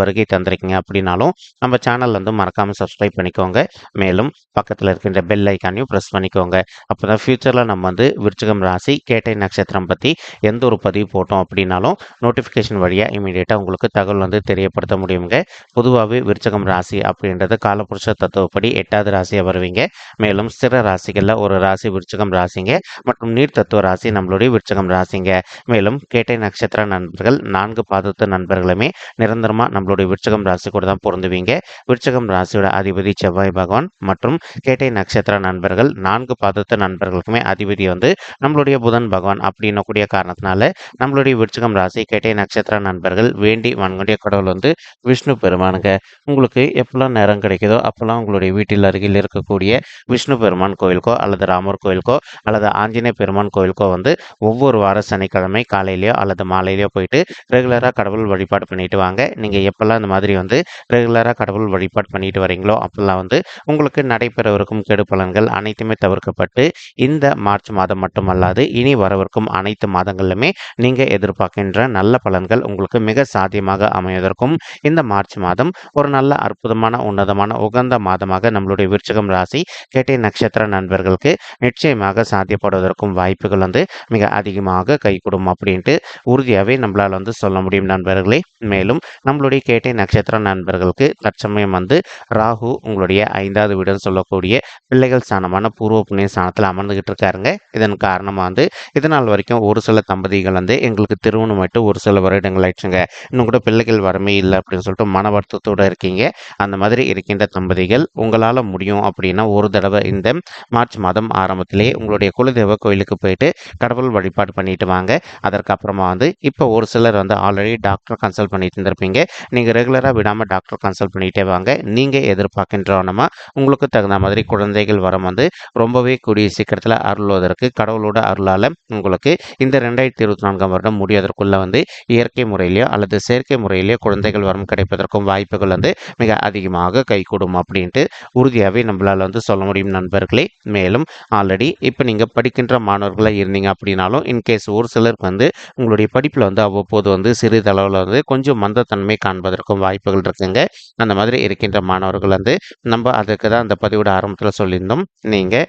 வருகை தந்திருக்கீங்க அப்படின்னாலும் நம்ம சேனல் வந்து மறக்காமல் சப்ஸ்கிரைப் பண்ணிக்கோங்க. மேலும் பக்கத்தில் இருக்கின்ற பெல் ஐக்கானையும் ப்ரெஸ் பண்ணிக்கோங்க. அப்போ தான் ஃப்யூச்சரில் நம்ம வந்து விருச்சிகம் ராசி கேட்டை நட்சத்திரம் பற்றி எந்த ஒரு பதிவு போட்டோம் அப்படின்னாலும் நோட்டிஃபிகேஷன் வழியாக இமீடியட்டாக உங்களுக்கு தகவல் வந்து தெரியப்படுத்த முடியுங்க. பொதுவாகவே விருச்சகம் ராசி அப்படின்றது காலப்புருஷ தத்துவப்படி எட்டாவது ராசியாக வருவீங்க. மேலும் ஸ்திர ராசிகளில் ஒரு ராசி விருச்சகம் ராசிங்க மற்றும் நீர் தத்துவ ராசி நம்மளுடைய விருச்சகம் ராசிங்க. மேலும் கேட்டை நட்சத்திர நண்பர்கள் நான்கு பாதத்து நண்பர்களுமே நிரந்தரம் நிரந்தரமாக நம்மளுடைய விருச்சகம் ராசி கூட தான் பொருந்துவீங்க. விருச்சகம் ராசியோட அதிபதி செவ்வாய் பகவான் மற்றும் கேட்டை நட்சத்திர நண்பர்கள் நான்கு பாதத்து நண்பர்களுக்குமே அதிபதி வந்து நம்மளுடைய புதன் பகவான் அப்படின்னக்கூடிய காரணத்தினால நம்மளுடைய விருச்சகம் ராசி கேட்டை நட்சத்திர நண்பர்கள் வேண்டி வன்கொண்டிய கடவுள் வந்து விஷ்ணு பெருமானுங்க. உங்களுக்கு எப்பெல்லாம் நேரம் கிடைக்குதோ அப்போல்லாம் உங்களுடைய வீட்டில் அருகில் இருக்கக்கூடிய விஷ்ணு பெருமான் கோயிலுக்கோ அல்லது ராமர் கோயிலுக்கோ அல்லது ஆஞ்சநேய பெருமான் கோயிலுக்கோ வந்து ஒவ்வொரு வார சனிக்கிழமை காலையிலையோ அல்லது மாலையிலையோ போயிட்டு ரெகுலராக கடவுள் வழிபாடு பண்ணிட்டு வாங்க. நீங்கள் எப்போல்லாம் இந்த மாதிரி வந்து ரெகுலராக கடவுள் வழிபாடு பண்ணிட்டு வரீங்களோ அப்போல்லாம் வந்து உங்களுக்கு நடைபெறவிருக்கும் கெடு பலன்கள் அனைத்துமே தவிர்க்கப்பட்டு இந்த மார்ச் மாதம் மட்டுமல்லாது இனி வரவிருக்கும் அனைத்து மாதங்களிலுமே நீங்கள் எதிர்பார்க்கின்ற நல்ல பலன்கள் உங்களுக்கு மிக சாத்தியமாக அமைவதற்கும் இந்த மார்ச் மாதம் ஒரு நல்ல அற்புதமான உன்னதமான உகந்த மாதமாக நம்மளுடைய விருச்சகம் ராசி கேட்டை நட்சத்திர நண்பர்களுக்கு நிச்சயமாக சாத்தியப்படுவதற்கும் வாய்ப்புகள் வந்து மிக அதிகமாக கைகூடும் அப்படின்ட்டு உறுதியாகவே நம்மளால் வந்து சொல்ல முடியும் நண்பர்களே. மேலும் நம்மளுடைய கேட்டை நட்சத்திர நண்பர்களுக்கு தற்சமயம் வந்து ராகு உங்களுடைய ஐந்தாவது வீடுன்னு சொல்லக்கூடிய பிள்ளைகள் ஸ்தானமான பூர்வ புண்ணிய ஸ்தானத்தில் அமர்ந்துகிட்டு இருக்காருங்க. இதன் காரணமாக வந்து இதனால் வரைக்கும் ஒரு சில தம்பதிகள் வந்து எங்களுக்கு திருமணம் மட்டும் ஒரு சில வருடங்கள் ஆயிடுச்சுங்க. இன்னும் கூட பிள்ளைகள் வரமே இல்லை அப்படின்னு சொல்லிட்டு மன வருத்தத்தோடு இருக்கீங்க. அந்த மாதிரி இருக்கின்ற தம்பதிகள் உங்களால் முடியும் அப்படின்னா ஒரு தடவை இந்த மார்ச் மாதம் ஆரம்பத்திலே உங்களுடைய குலதெய்வ கோயிலுக்கு போயிட்டு கடவுள் வழிபாடு பண்ணிட்டு வாங்க. அதற்கப்புறமா வந்து இப்போ ஒரு சிலர் வந்து ஆல்ரெடி டாக்டர் கன்சல்ட் பண்ணிட்டு இருந்திருப்பீங்க. நீங்கள் ரெகுலராக விடாமல் டாக்டர் கன்சல்ட் பண்ணிகிட்டே வாங்க. நீங்கள் எதிர்பார்க்கின்றவனமா உங்களுக்கு தகுந்த மாதிரி குழந்தைகள் வரம் வந்து ரொம்பவே கூடிய சீக்கிரத்தில் அருள்வதற்கு கடவுளோட அருளால் உங்களுக்கு இந்த ரெண்டாயிரத்தி இருபத்தி நான்காம் வருடம் முடிவதற்குள்ள வந்து இயற்கை முறையிலையோ அல்லது செயற்கை முறையிலேயோ குழந்தைகள் வரம் கிடைப்பதற்கும் வாய்ப்புகள் வந்து மிக அதிகமாக கைகூடும் அப்படின்ட்டு உறுதியாகவே நம்மளால் வந்து சொல்ல முடியும் நண்பர்களே. மேலும் ஆல்ரெடி இப்போ நீங்கள் படிக்கின்ற மாணவர்களாக இருந்தீங்க அப்படின்னாலும் இன்கேஸ் ஒரு சிலருக்கு வந்து உங்களுடைய படிப்பில் வந்து அவ்வப்போது வந்து சிறிதளவில் வந்து கொஞ்சம் மந்தத்தன்மை காண்பதற்கும் வாய்ப்புகள் இருக்குங்க. அந்த மாதிரி இருக்கின்ற மாணவர்கள் வந்து நம்ம அதுக்கு தான் அந்த பதிவோட ஆரம்பத்தில் சொல்லியிருந்தோம். நீங்கள்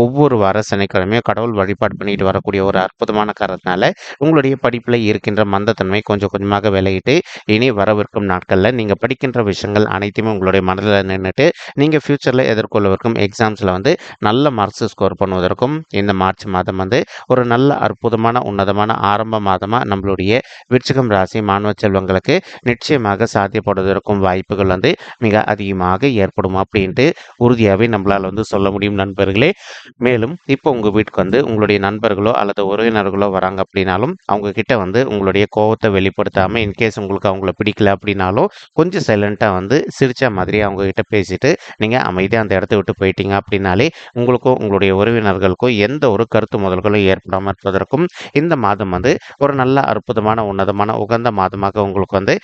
ஒவ்வொரு வார சனிக்கிழமையும் கடவுள் வழிபாடு பண்ணிட்டு வரக்கூடிய ஒரு அற்புதமான காரணத்தினால உங்களுடைய படிப்பில் இருக்கின்ற மந்தத்தன்மை கொஞ்சம் கொஞ்சமாக விலகிட்டு இனி வரவிருக்கும் நாட்களில் நீங்கள் படிக்கின்ற விஷயங்கள் அனைத்துமே உங்களுடைய மனதில் நின்றுட்டு நீங்கள் ஃப்யூச்சரில் எதிர்கொள்ளவிருக்கும் எக்ஸாம்ஸில் வந்து நல்ல மார்க்ஸ் ஸ்கோர் பண்ணுவதற்கும் இந்த மார்ச் மாதம் வந்து ஒரு நல்ல அற்புதமான உன்னதமான ஆரம்ப மாதமாக நம்மளுடைய விருச்சிகம் ராசி மாணவ செல்வங்களுக்கு நிச்சயமாக சாத்தியப்படுவதற்கும் வாய்ப்புகள் வந்து மிக அதிகமாக ஏற்படும் அப்படின்ட்டு உறுதியாகவே நம்மளால் வந்து சொல்ல முடியும் நண்பர்களே. மேலும் இப்போ உங்கள் வீட்டுக்கு வந்து உங்களுடைய நண்பர்களோ அல்லது உறவினர்களோ வராங்க அப்படின்னாலும் அவங்கக்கிட்ட வந்து உங்களுடைய கோபத்தை வெளிப்படுத்தாமல் இன்கேஸ் உங்களுக்கு அவங்கள பிடிக்கல அப்படின்னாலும் கொஞ்சம் சைலண்ட்டாக வந்து சிரித்த மாதிரி அவங்கக்கிட்ட பேசிட்டு நீங்கள் அமைதியாக அந்த இடத்த விட்டு போயிட்டீங்க அப்படின்னாலே உங்களுக்கும் உங்களுடைய உறவினர்களுக்கும் எந்த ஒரு கருத்து முதல்களும் ஏற்படாமல் இருப்பதற்கும் இந்த மாதம் வந்து ஒரு நல்ல அற்புதமான உன்னதமான உகந்த மாதமாக உங்களுக்கு வந்து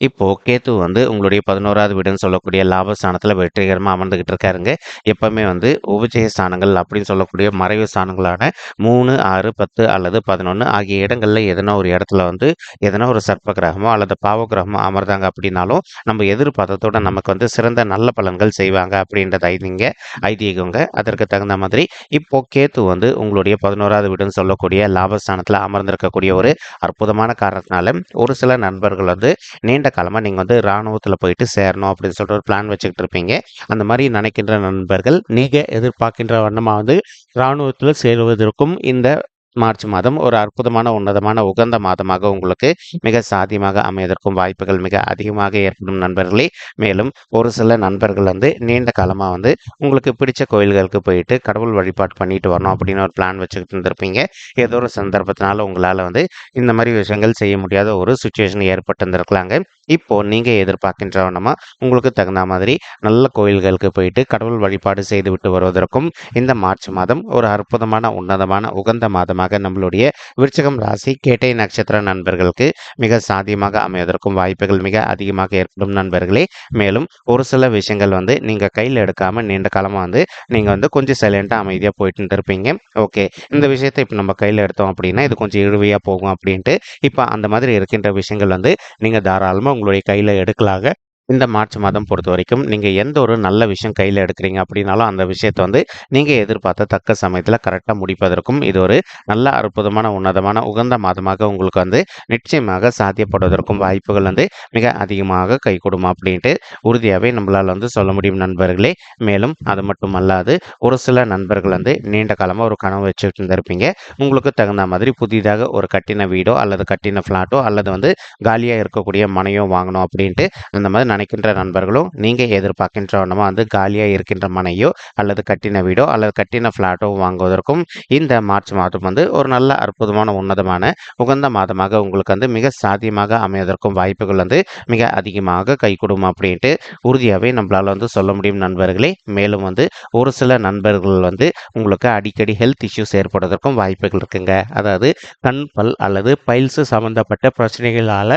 இப்போ கேத்து வந்து உங்களுடைய பதினோராவது வீடுன்னு சொல்லக்கூடிய லாபஸ்தானத்தில் வெற்றிகரமாக அமர்ந்துகிட்டு இருக்காருங்க. எப்பவுமே வந்து உபஜய ஸ்தானங்கள் அப்படின்னு சொல்லக்கூடிய மறைவு ஸ்தானங்களான மூணு ஆறு பத்து அல்லது பதினொன்று ஆகிய இடங்களில் எதனா ஒரு இடத்துல வந்து எதனா ஒரு சர்ப்ப கிரகமோ அல்லது பாவ கிரகமோ அமர்ந்தாங்க அப்படின்னாலும் நம்ம எதிர்பார்த்ததோட நமக்கு வந்து சிறந்த நல்ல பலன்கள் செய்வாங்க அப்படின்றது ஐதீங்க ஐதீகங்க. அதற்கு தகுந்த மாதிரி இப்போ கேத்து வந்து உங்களுடைய பதினோராவது வீடுன்னு சொல்லக்கூடிய லாபஸ்தானத்தில் அமர்ந்திருக்கக்கூடிய ஒரு அற்புதமான காரணத்தினால ஒரு சில நண்பர்கள் வந்து நீண்ட காலமாக நீங்கள் வந்து இராணுவத்தில் போயிட்டு சேரணும் அப்படின்னு சொல்லிட்டு ஒரு பிளான் வச்சுக்கிட்டு இருப்பீங்க. அந்த மாதிரி நினைக்கின்ற நண்பர்கள் நீங்கள் எதிர்பார்க்கின்ற வண்ணமாக வந்து இராணுவத்தில் சேருவதற்கும் இந்த மார்ச் மாதம் ஒரு அற்புதமான உன்னதமான உகந்த மாதமாக உங்களுக்கு மிக சாதியமாக அமைவதற்கும் வாய்ப்புகள் மிக அதிகமாக ஏற்படும் நண்பர்களே. மேலும் ஒரு சில நண்பர்கள் வந்து நீண்ட காலமாக வந்து உங்களுக்கு பிடிச்ச கோயில்களுக்கு போயிட்டு கடவுள் வழிபாடு பண்ணிட்டு வரணும் அப்படின்னு ஒரு பிளான் வச்சுக்கிட்டு இருந்திருப்பீங்க. ஏதோ ஒரு சந்தர்ப்பத்தினால உங்களால் வந்து இந்த மாதிரி விஷயங்கள் செய்ய முடியாத ஒரு சுச்சுவேஷன் ஏற்பட்டு இருந்திருக்கலாங்க இப்போ நீங்கள் எதிர்பார்க்கின்றவனமா உங்களுக்கு தகுந்த மாதிரி நல்ல கோயில்களுக்கு போயிட்டு கடவுள் வழிபாடு செய்து விட்டு வருவதற்கும் இந்த மார்ச் மாதம் ஒரு அற்புதமான உன்னதமான உகந்த காரணமாக நம்மளுடைய விருச்சகம் ராசி கேட்டை நட்சத்திர நண்பர்களுக்கு மிக சாத்தியமாக அமைவதற்கும் வாய்ப்புகள் மிக அதிகமாக ஏற்படும் நண்பர்களே. மேலும் ஒரு சில விஷயங்கள் வந்து நீங்கள் கையில் எடுக்காமல் நீண்ட காலமாக வந்து நீங்கள் வந்து கொஞ்சம் சைலண்ட்டாக அமைதியாக போயிட்டு இருந்திருப்பீங்க ஓகே. இந்த விஷயத்தை இப்போ நம்ம கையில் எடுத்தோம் அப்படின்னா இது கொஞ்சம் இழுவையாக போகும் அப்படின்ட்டு இப்போ அந்த மாதிரி இருக்கின்ற விஷயங்கள் வந்து நீங்கள் தாராளமாக உங்களுடைய கையில் எடுக்கலாக. இந்த மார்ச் மாதம் பொறுத்த வரைக்கும் நீங்கள் எந்த ஒரு நல்ல விஷயம் கையில் எடுக்கிறீங்க அப்படின்னாலும் அந்த விஷயத்தை வந்து நீங்கள் எதிர்பார்த்த தக்க சமயத்தில் கரெக்டாக முடிப்பதற்கும் இது ஒரு நல்ல அற்புதமான உன்னதமான உகந்த மாதமாக உங்களுக்கு வந்து நிச்சயமாக சாத்தியப்படுவதற்கும் வாய்ப்புகள் வந்து மிக அதிகமாக கை கொடுமா அப்படின்ட்டு உறுதியாகவே நம்மளால் வந்து சொல்ல முடியும் நண்பர்களே. மேலும் அது மட்டும் அல்லாது ஒரு சில நண்பர்கள் வந்து நீண்ட காலமாக ஒரு கனவு வச்சுட்டு இருந்திருப்பீங்க. உங்களுக்கு தகுந்த மாதிரி புதிதாக ஒரு கட்டின வீடோ அல்லது கட்டின ஃப்ளாட்டோ அல்லது வந்து காலியாக இருக்கக்கூடிய மனையோ வாங்கணும் அப்படின்ட்டு அந்த மாதிரி நினைக்கின்ற நண்பர்களும் நீங்கள் எதிர்பார்க்கின்ற வண்ணமாக வந்து காலியாக இருக்கின்ற மனையோ அல்லது கட்டின வீடோ அல்லது கட்டின ஃப்ளாட்டோ வாங்குவதற்கும் இந்த மார்ச் மாதம் வந்து ஒரு நல்ல அற்புதமான உன்னதமான உகந்த மாதமாக உங்களுக்கு வந்து மிக சாத்தியமாக அமைவதற்கும் வாய்ப்புகள் வந்து மிக அதிகமாக கை கொடுக்கும் அப்படின்ட்டு உறுதியாகவே நம்மளால் வந்து சொல்ல முடியும் நண்பர்களே. மேலும் வந்து ஒரு சில நண்பர்கள் வந்து உங்களுக்கு அடிக்கடி ஹெல்த் இஷ்யூஸ் ஏற்படுவதற்கும் வாய்ப்புகள் இருக்குங்க. அதாவது கண் பல் அல்லது பைல்ஸ் சம்மந்தப்பட்ட பிரச்சனைகளால்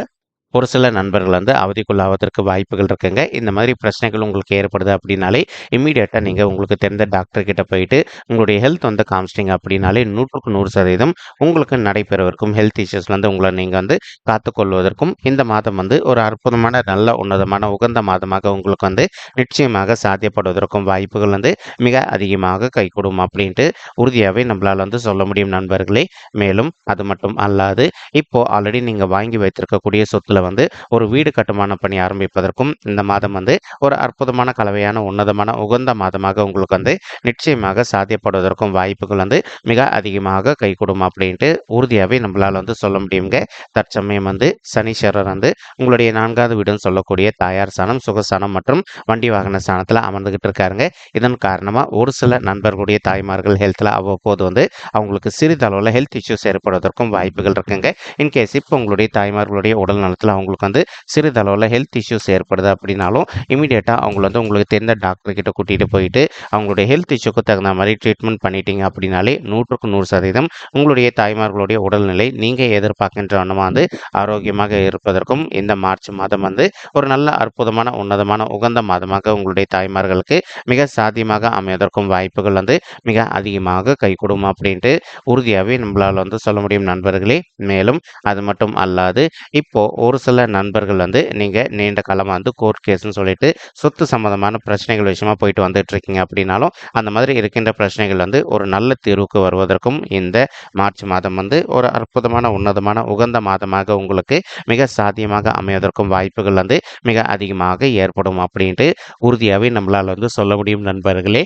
ஒரு சில நண்பர்கள் வந்து அவதிக்குள்ளாவதற்கு வாய்ப்புகள் இருக்குங்க. இந்த மாதிரி பிரச்சனைகள் உங்களுக்கு ஏற்படுது அப்படின்னாலே இம்மீடியட்டாக நீங்கள் உங்களுக்கு தெரிந்த டாக்டர் கிட்ட போயிட்டு உங்களுடைய ஹெல்த் வந்து காமிச்சிட்டிங்க அப்படின்னாலே நூற்றுக்கு நூறு சதவீதம் உங்களுக்கு நடைபெறவிருக்கும். ஹெல்த் இஷ்யூஸ்லேருந்து உங்களை நீங்கள் வந்து காத்துக்கொள்வதற்கும் இந்த மாதம் வந்து ஒரு அற்புதமான நல்ல உன்னதமான உகந்த மாதமாக உங்களுக்கு வந்து நிச்சயமாக சாத்தியப்படுவதற்கும் வாய்ப்புகள் வந்து மிக அதிகமாக கைகூடும் அப்படின்ட்டு உறுதியாகவே நம்மளால் வந்து சொல்ல முடியும் நண்பர்களே. மேலும் அது மட்டும் அல்லாது இப்போ ஆல்ரெடி நீங்கள் வாங்கி வைத்திருக்கக்கூடிய சொத்துல வந்து ஒரு வீடு கட்டுமான பணி ஆரம்பிப்பதற்கும் இந்த மாதம் வந்து ஒரு அற்புதமான கலவையான உன்னதமான உகந்த மாதமாக உங்களுக்கு வந்து நிச்சயமாக சாத்தியப்படுவதற்கும் வாய்ப்புகள் வந்து மிக அதிகமாக கை கொடுக்கும் அப்படின்ட்டு உறுதியாகவே நம்மளால் வந்து சொல்ல முடியுங்க தற்சமயம் வந்து சனீஸ்வரர் வந்து உங்களுடைய நான்காவது வீடுன்னு சொல்லக்கூடிய தாயார் சாணம் சுகசானம் மற்றும் வண்டி வாகன ஸ்தானத்தில் அமர்ந்துகிட்டு இருக்காருங்க. இதன் காரணமாக ஒரு சில நண்பர்களுடைய தாய்மார்கள் ஹெல்த்தில் அவ்வப்போது வந்து அவங்களுக்கு சிறிதளவில் ஹெல்த் இஷ்யூஸ் ஏற்படுவதற்கும் வாய்ப்புகள் இருக்குங்க. இன்கேஸ் இப்போ உங்களுடைய தாய்மார்களுடைய உடல் நலத்தில் அவங்களுக்கு வந்து சிறிதளவில் ஹெல்த் இஷ்யூஸ் ஏற்படுது அப்படின்னாலும் இமீடியட்டாக அவங்கள வந்து உங்களுக்கு தெரிந்த டாக்டர்கிட்ட கூட்டிகிட்டு போயிட்டு அவங்களுடைய ஹெல்த் இஷ்யூக்கு தகுந்த மாதிரி ட்ரீட்மெண்ட் பண்ணிட்டீங்க அப்படின்னாலே நூற்றுக்கு நூறு சதவீதம் உங்களுடைய தாய்மார்களுடைய உடல்நிலை நீங்கள் எதிர்பார்க்கின்ற வண்ணமாக வந்து ஆரோக்கியமாக இருப்பதற்கும் இந்த மார்ச் மாதம் வந்து ஒரு நல்ல அற்புதமான உன்னதமான உகந்த மாதமாக உங்களுடைய தாய்மார்களுக்கு மிக சாத்தியமாக அமைவதற்கும் வாய்ப்புகள் வந்து மிக அதிகமாக கைகூடும் அப்படின்ட்டு உறுதியாகவே நம்மளால் வந்து சொல்ல முடியும் நண்பர்களே. மேலும் அது மட்டும் அல்லாது இப்போ ஒரு சில நண்பர்கள் வந்து நீங்கள் நீண்ட காலமாக வந்து கோர்ட் கேஸ்ன்னு சொல்லிட்டு சொத்து சம்மந்தமான பிரச்சனைகள் விஷயமா போயிட்டு வந்துட்டு இருக்கீங்க அப்படின்னாலும் அந்த மாதிரி இருக்கின்ற பிரச்சனைகள் வந்து ஒரு நல்ல தீர்வுக்கு வருவதற்கும் இந்த மார்ச் மாதம் வந்து ஒரு அற்புதமான உன்னதமான உகந்த மாதமாக உங்களுக்கு மிக சாத்தியமாக அமைவதற்கும் வாய்ப்புகள் வந்து மிக அதிகமாக ஏற்படும் அப்படின்ட்டு உறுதியாகவே நம்மளால் வந்து சொல்ல முடியும் நண்பர்களே.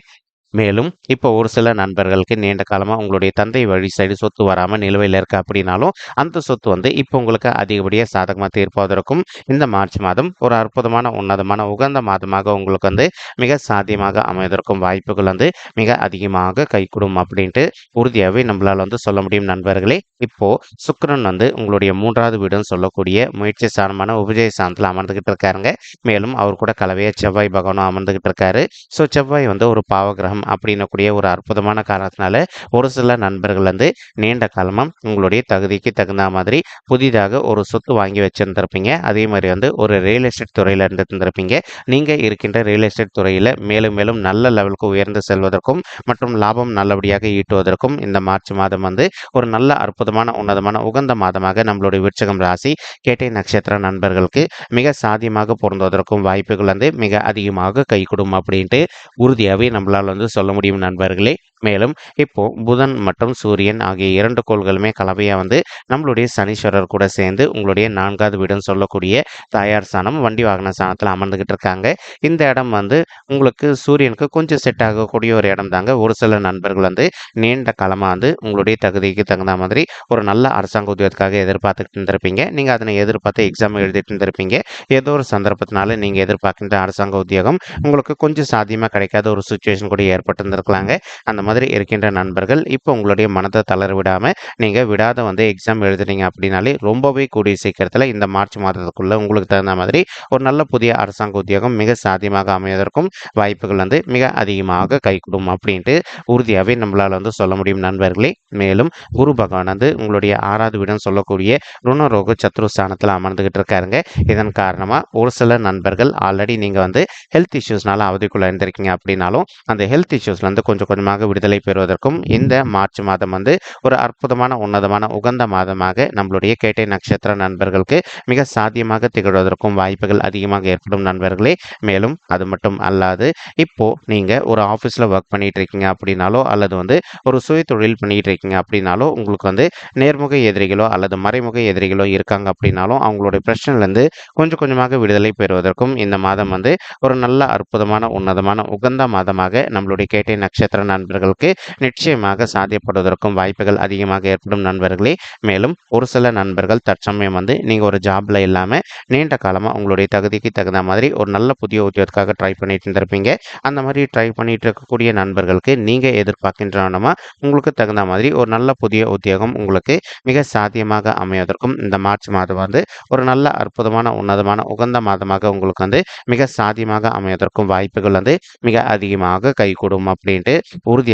மேலும் இப்போ ஒரு சில நண்பர்களுக்கு நீண்ட காலமாக உங்களுடைய தந்தை வழி சைடு சொத்து வராமல் நிலுவையில் இருக்கு அப்படின்னாலும் அந்த சொத்து வந்து இப்போ உங்களுக்கு அதிகப்படியாக சாதகமாக தீர்ப்பதற்கும் இந்த மார்ச் மாதம் ஒரு அற்புதமான உன்னதமான உகந்த மாதமாக உங்களுக்கு வந்து மிக சாத்தியமாக அமைவதற்கும் வாய்ப்புகள் வந்து மிக அதிகமாக கைகூடும் அப்படின்ட்டு உறுதியாகவே நம்மளால் வந்து சொல்ல முடியும் நண்பர்களே. இப்போ சுக்கரன் வந்து உங்களுடைய மூன்றாவது வீடுன்னு சொல்லக்கூடிய முயற்சி சாணமான உபஜய சாணத்தில் அமர்ந்துகிட்டு இருக்காருங்க. மேலும் அவர் கூட கலவையாக செவ்வாய் பகவானும் அமர்ந்துகிட்டு இருக்காரு. ஸோ செவ்வாய் வந்து ஒரு பாவகிரகம் அப்படின்னக்கூடிய ஒரு அற்புதமான காரணத்தினால ஒரு சில நண்பர்கள் வந்து நீண்ட காலமாக உங்களுடைய தகுதிக்கு தகுந்த மாதிரி புதிதாக ஒரு சொத்து வாங்கி வச்சிருந்திருப்பீங்க. அதே மாதிரி வந்து ஒரு ரியல் எஸ்டேட் துறையில் இருந்திருந்திருப்பீங்க. நீங்கள் இருக்கின்ற ரியல் எஸ்டேட் துறையில் மேலும் மேலும் நல்ல லெவலுக்கு உயர்ந்து செல்வதற்கும் மற்றும் லாபம் நல்லபடியாக ஈட்டுவதற்கும் இந்த மார்ச் மாதம் வந்து ஒரு நல்ல அற்புதமான உன்னதமான உகந்த மாதமாக நம்மளுடைய விருச்சகம் ராசி கேட்டை நட்சத்திர நண்பர்களுக்கு மிக சாதியமாக பொருந்துவதற்கும் வாய்ப்புகள் வந்து மிக அதிகமாக கை கொடுக்கும் அப்படின்ட்டு உறுதியாகவே நம்மளால் வந்து சொல்ல முடியும் நண்பர்களே. மேலும் இப்போ புதன் மற்றும் சூரியன் ஆகிய இரண்டு கோள்களுமே கலவையாக வந்து நம்மளுடைய சனீஸ்வரர் கூட சேர்ந்து உங்களுடைய நான்காவது வீடுன்னு சொல்லக்கூடிய தாயார் ஸ்தானம் வண்டி வாகன ஸ்தானத்தில் அமர்ந்துகிட்டு இருக்காங்க. இந்த இடம் வந்து உங்களுக்கு சூரியனுக்கு கொஞ்சம் செட் ஆகக்கூடிய ஒரு இடம் தாங்க. ஒரு சில நண்பர்கள் வந்து நீண்ட காலமாக வந்து உங்களுடைய தகுதிக்கு தகுந்த மாதிரி ஒரு நல்ல அரசாங்க உத்தியோகத்துக்காக எதிர்பார்த்துட்டு இருந்திருப்பீங்க. நீங்கள் அதனை எதிர்பார்த்து எக்ஸாம் எழுதிட்டு இருந்திருப்பீங்க. ஏதோ ஒரு சந்தர்ப்பத்தினால நீங்கள் எதிர்பார்க்கின்ற அரசாங்க உத்தியோகம் உங்களுக்கு கொஞ்சம் சாத்தியமாக கிடைக்காத ஒரு சுச்சுவேஷன் கூட ஏற்பட்டு இருந்திருக்கலாங்க அந்த மாதிரி இருக்கின்ற நண்பர்கள் இப்போ உங்களுடைய மனதை தளர விடாமல் நீங்கள் விடாத வந்து எக்ஸாம் எழுதுனீங்க அப்படின்னாலே ரொம்பவே கூடிய சீக்கிரத்தில் இந்த மார்ச் மாதத்துக்குள்ளே உங்களுக்கு தகுந்த மாதிரி ஒரு நல்ல புதிய அரசாங்க உத்தியோகம் மிக சாத்தியமாக அமைவதற்கும் வாய்ப்புகள் வந்து மிக அதிகமாக கைகூடும் அப்படின்ட்டு உறுதியாகவே நம்மளால் வந்து சொல்ல முடியும் நண்பர்களே. மேலும் குரு பகவான் வந்து உங்களுடைய ஆறாவது வீடுன்னு சொல்லக்கூடிய ருணரோக சத்ரு ஸ்தானத்தில் அமர்ந்துகிட்டு இருக்காருங்க. இதன் காரணமாக ஒரு சில நண்பர்கள் ஆல்ரெடி நீங்கள் வந்து ஹெல்த் இஷ்யூஸ்னால அவதிக்குள்ளே இருந்திருக்கீங்க அப்படின்னாலும் அந்த ஹெல்த் இஷ்யூஸ்லேருந்து கொஞ்சம் கொஞ்சமாக விடுதலை பெறுவதற்கும் இந்த மார்ச் மாதம் வந்து ஒரு அற்புதமான உன்னதமான உகந்த மாதமாக நம்மளுடைய கேட்டை நட்சத்திர நண்பர்களுக்கு மிக சாத்தியமாக திகழ்வதற்கும் வாய்ப்புகள் அதிகமாக ஏற்படும் நண்பர்களே. மேலும் அது மட்டும் அல்லாது இப்போ நீங்கள் ஒரு ஆஃபீஸில் ஒர்க் பண்ணிட்டு இருக்கீங்க அப்படின்னாலோ அல்லது வந்து ஒரு சுய தொழில் பண்ணிட்டு இருக்கீங்க அப்படின்னாலோ உங்களுக்கு வந்து நேர்முக எதிரிகளோ அல்லது மறைமுக எதிரிகளோ இருக்காங்க அப்படின்னாலும் அவங்களுடைய பிரச்சனைலேருந்து கொஞ்சம் கொஞ்சமாக விடுதலை பெறுவதற்கும் இந்த மாதம் வந்து ஒரு நல்ல அற்புதமான உன்னதமான உகந்த மாதமாக நம்மளுடைய கேட்டை நட்சத்திர நண்பர்கள் நண்பர்களுக்கு நிச்சயமாக சாத்தியப்படுவதற்கும் வாய்ப்புகள் அதிகமாக ஏற்படும் நண்பர்களே. மேலும் ஒரு சில நண்பர்கள் தற்சமயம் வந்து நீங்கள் ஒரு ஜாப்ல இல்லாமல் நீண்ட காலமாக உங்களுடைய தகுதிக்கு தகுந்த மாதிரி ஒரு நல்ல புதிய உத்தியோகத்துக்காக ட்ரை பண்ணிட்டு இருந்திருப்பீங்க. அந்த மாதிரி ட்ரை பண்ணிட்டு இருக்கக்கூடிய நண்பர்களுக்கு நீங்கள் எதிர்பார்க்கின்றனமா உங்களுக்கு தகுந்த மாதிரி ஒரு நல்ல புதிய உத்தியோகம் உங்களுக்கு மிக சாத்தியமாக அமைவதற்கும் இந்த மார்ச் மாதம் வந்து ஒரு நல்ல அற்புதமான உன்னதமான உகந்த மாதமாக உங்களுக்கு வந்து மிக சாத்தியமாக அமைவதற்கும் வாய்ப்புகள் வந்து மிக அதிகமாக கைகூடும் அப்படின்ட்டு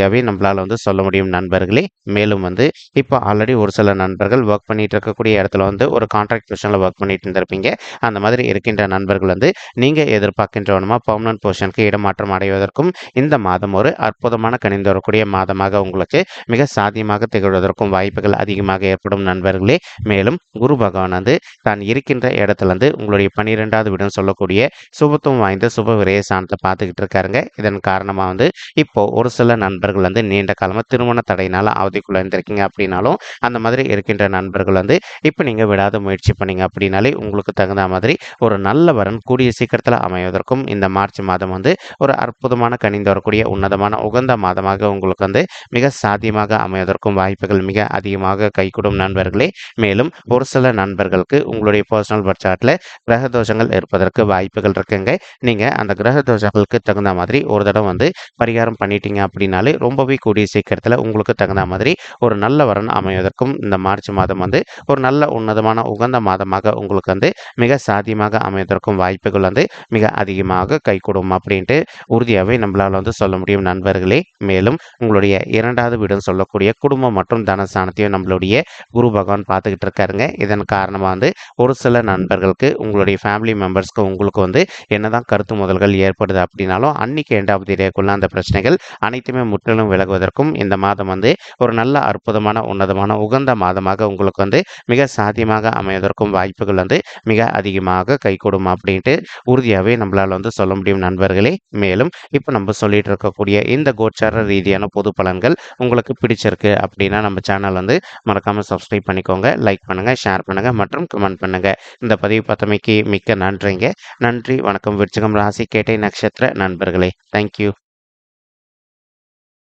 ஈஸியாகவே நம்மளால் வந்து சொல்ல முடியும் நண்பர்களே. மேலும் வந்து இப்போ ஆல்ரெடி ஒரு சில நண்பர்கள் ஒர்க் பண்ணிட்டு இருக்கக்கூடிய இடத்துல வந்து ஒரு கான்ட்ராக்ட் பொசிஷனில் ஒர்க் பண்ணிட்டு இருந்திருப்பீங்க. அந்த மாதிரி இருக்கின்ற நண்பர்கள் வந்து நீங்கள் எதிர்பார்க்கின்றவனுமா பர்மனன்ட் பொசிஷனுக்கு இடமாற்றம் அடைவதற்கும் இந்த மாதம் ஒரு அற்புதமான கணிந்து வரக்கூடிய மாதமாக உங்களுக்கு மிக சாத்தியமாக திகழ்வதற்கும் வாய்ப்புகள் அதிகமாக ஏற்படும் நண்பர்களே. மேலும் குரு பகவான் வந்து தான் இருக்கின்ற இடத்துலேருந்து உங்களுடைய பன்னிரெண்டாவது வீடுன்னு சொல்லக்கூடிய சுபத்துவம் வாய்ந்த சுப விரய சாணத்தை பார்த்துக்கிட்டு இருக்காருங்க. இதன் காரணமாக வந்து இப்போ ஒரு சில நண்பர்கள் வந்து நீண்ட காலமாக திருமண தடையினால் அவதிக்குள்ள இருந்திருக்கீங்க அப்படின்னாலும் அந்த மாதிரி இருக்கின்ற நண்பர்கள் வந்து இப்போ நீங்கள் விடாத முயற்சி பண்ணீங்க அப்படின்னாலே உங்களுக்கு தகுந்த மாதிரி ஒரு நல்ல வரன் கூடிய சீக்கிரத்தில் அமைவதற்கும் இந்த மார்ச் மாதம் வந்து ஒரு அற்புதமான கணிந்து வரக்கூடிய உன்னதமான உகந்த மாதமாக உங்களுக்கு வந்து மிக சாத்தியமாக அமைவதற்கும் வாய்ப்புகள் மிக அதிகமாக கைகூடும் நண்பர்களே. மேலும் ஒரு சில நண்பர்களுக்கு உங்களுடைய பர்சனல் பட்சாட்டில் கிரக தோஷங்கள் இருப்பதற்கு வாய்ப்புகள் இருக்குங்க. நீங்கள் அந்த கிரக தோஷங்களுக்கு தகுந்த மாதிரி ஒரு தடவை வந்து பரிகாரம் பண்ணிட்டீங்க அப்படின்னாலே ரொம்பவே கூடிய சீக்கிரத்தில் உங்களுக்கு தகுந்த மாதிரி ஒரு நல்ல வரன் அமைவதற்கும் இந்த மார்ச் மாதம் வந்து ஒரு நல்ல உன்னதமான உகந்த மாதமாக உங்களுக்கு வந்து மிக சாத்தியமாக அமைவதற்கும் வாய்ப்புகள் வந்து மிக அதிகமாக கைகூடும் அப்படின்ட்டு உறுதியாகவே நம்மளால் வந்து சொல்ல முடியும் நண்பர்களே. மேலும் உங்களுடைய இரண்டாவது வீடுன்னு சொல்லக்கூடிய குடும்பம் மற்றும் தனஸ்தானத்தையும் நம்மளுடைய குரு பகவான் பார்த்துக்கிட்டு இருக்காருங்க. இதன் காரணமாக வந்து ஒரு சில நண்பர்களுக்கு உங்களுடைய ஃபேமிலி மெம்பர்ஸ்க்கு உங்களுக்கு வந்து என்னதான் கருத்து முதல்கள் ஏற்படுது அப்படின்னாலும் அன்னைக்கு எண்டாவது தேதிக்குள்ள அந்த பிரச்சனைகள் அனைத்துமே முற்றிலும் விலகுவதற்கும் இந்த மாதம் வந்து ஒரு நல்ல அற்புதமான உன்னதமான உகந்த மாதமாக உங்களுக்கு வந்து மிக சாத்தியமாக அமைவதற்கும் வாய்ப்புகள் வந்து மிக அதிகமாக கைகூடும் அப்படின்ட்டு உறுதியாகவே நம்மளால் வந்து சொல்ல முடியும் நண்பர்களே. மேலும் இப்போ நம்ம சொல்லிட்டு இருக்கக்கூடிய இந்த கோச்சார ரீதியான பொது பலன்கள் உங்களுக்கு பிடிச்சிருக்கு அப்படின்னா நம்ம சேனல் வந்து மறக்காமல் சப்ஸ்கிரைப் பண்ணிக்கோங்க லைக் பண்ணுங்கள் ஷேர் பண்ணுங்கள் மற்றும் கமெண்ட் பண்ணுங்கள் இந்த பதிவு பத்தமைக்கு மிக்க நன்றிங்க. நன்றி வணக்கம் விருச்சகம் ராசி கேட்டை நட்சத்திர நண்பர்களே. தேங்க்யூ